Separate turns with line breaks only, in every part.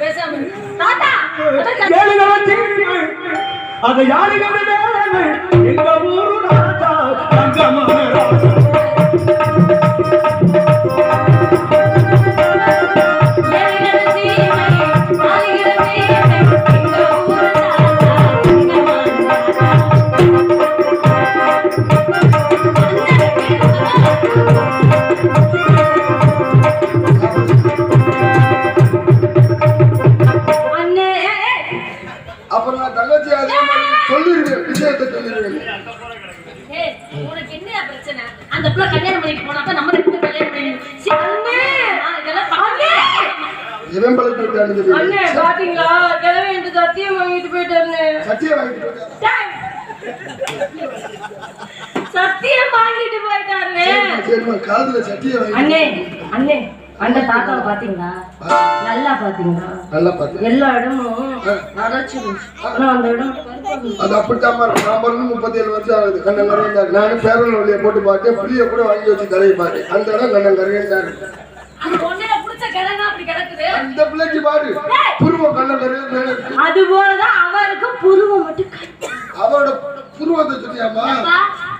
பேசாம இரு. தாத்தா அதான்
கேளுங்க அதை யாருங்க
பாத்தீங்களா கிழமை என்று சத்தியம் வாங்கிட்டு போயிட்டாரு
சட்டியை வாங்கிட்டு.
சத்தியம் வாங்கிட்டு போயிட்டாரு
காதுல வாங்கி
அண்ணே அண்ணே அந்த தாத்தாவை பாத்தீங்களா நல்லா பாத்தீங்களா
நல்லா பார்த்தேன்.
எல்லா இடமும் அரைச்சு ஆனா அந்த இடம்
அது அப்படித்தான். நான் பிறந்து முப்பத்தி ஏழு வருஷம் ஆகுது. கண்ணன் கரையன் நானும் பேரல் வழியை போட்டு பார்த்தேன். புளிய கூட வாங்கி வச்சு தலையை பார்த்தேன். அந்த இடம் கண்ணன் கரையன்
அந்த
பிள்ளைக்கு பாரு. மேல இருக்கு.
அது போலதான் அவருக்கும் புருவம் மட்டும்.
அவரோட புருவத்தை சொல்லியாமா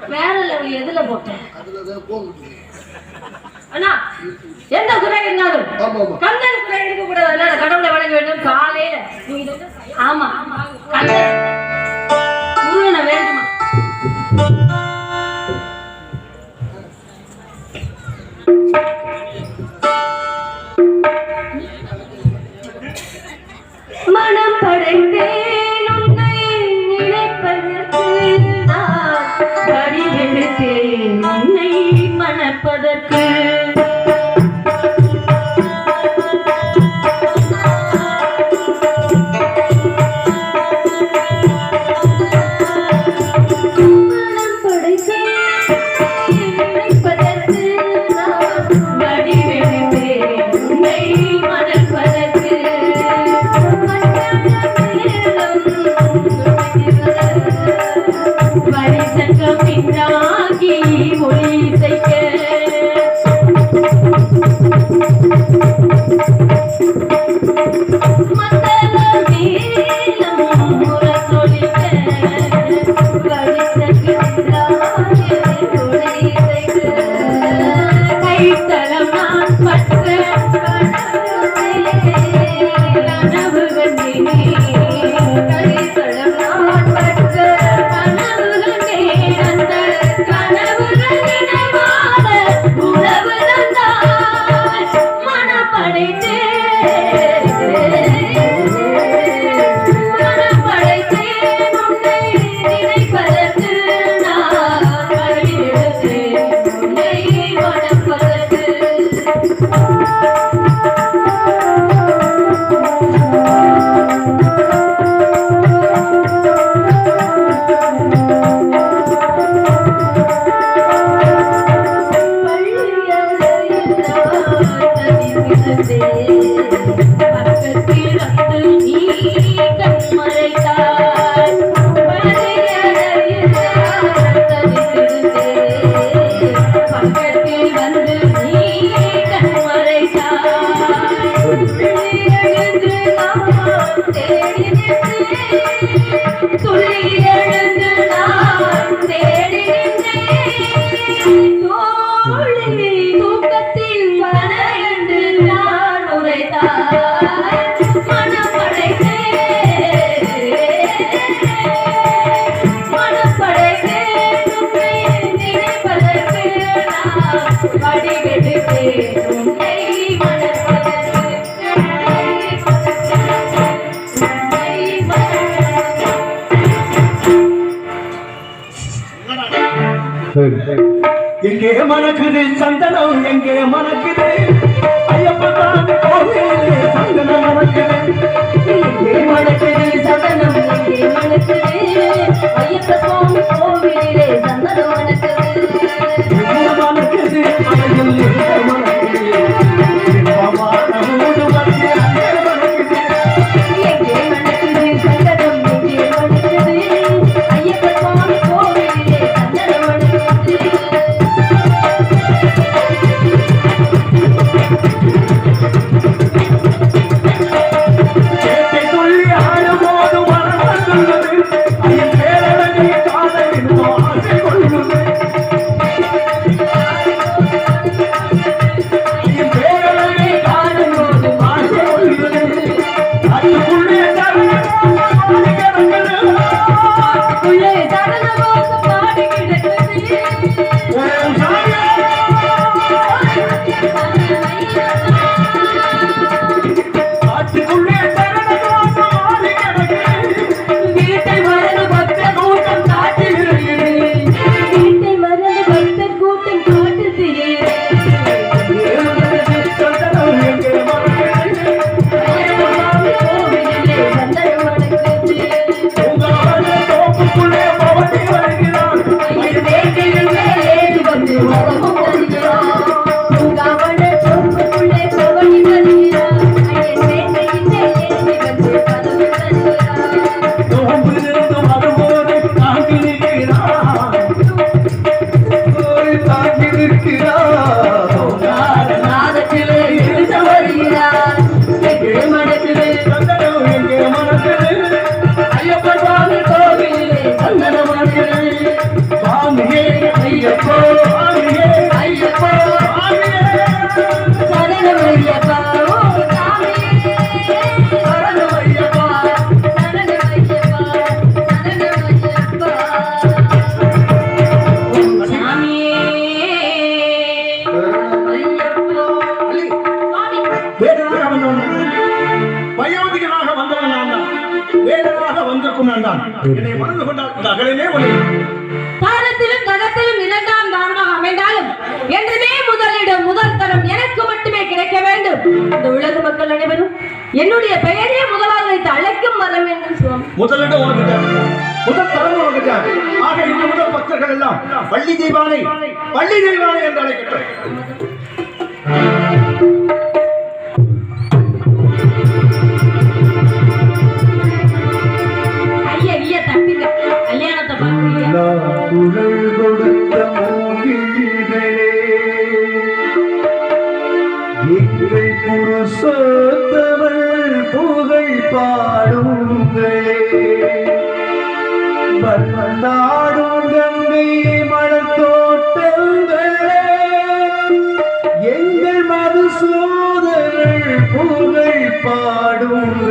வேற லெவல் எதுல போட்டேன்
அதுலதான் போகுது
அண்ணா எந்த குறை இருந்தாலும்
ஆமா ஆமா.
கந்தன் குறை இருக்க கூடாது அதனால கடவுளை வணங்க வேண்டும். காலையில. வந்து- ஆமா. மனம் படைத்தேன் দেবে మనకు సంతనం ఎంగే మనకిదే. வயோதிகனாக வந்தவன் நான் தான். வந்திருக்கும் நான்
தான். என்னை மறந்து கொண்டால் அகலமே ஒளி.
பாடத்திலும் கணத்திலும் இரண்டாம் தானமாக அமைந்தாலும் என்றுமே முதலிடம் முதல் தரம் எனக்கு மட்டுமே கிடைக்க வேண்டும். இந்த உலக மக்கள் அனைவரும் என்னுடைய பெயரே முதலாக வைத்து அழைக்கும் வர வேண்டும் சுவாமி
முதலிடம் உனக்கு முதல் தலைமை வகுத்தார் ஆக இன்று முதல் பக்தர்கள் எல்லாம் பள்ளி தெய்வானை பள்ளி தெய்வானை என்று அழைக்கட்டும் எங்கள் புகை புகழ் பாடுங்களே. வந்தாடும் கங்கை மலத்தோட்டங்களே எங்கள் மதுசூதர்கள் புகழ் பாடுங்களே.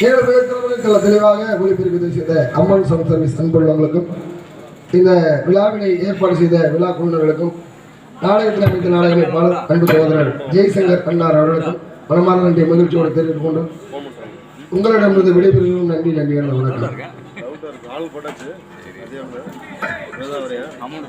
இதுவரை இந்த தெளிவாக ஒளிபெருக்கு செய்த அம்மன் சம் சர்வீஸ் அன்புள்ளவங்களுக்கும் இந்த விழாவினை ஏற்பாடு செய்த விழா குழுவினர்களுக்கும் நாடகத்தில் அமைத்த நாடக அமைப்பாளர் அன்பு சகோதரர் ஜெய்சங்கர் அன்னார் அவர்களுக்கும் மனமார்ந்த நன்றி மகிழ்ச்சியோடு தெரிவித்துக் கொண்டு உங்களிடமிருந்து விடைபெறுகிறோம் நன்றி நன்றி வணக்கம்
அமௌண்ட் போட்டாச்சு அமௌண்ட்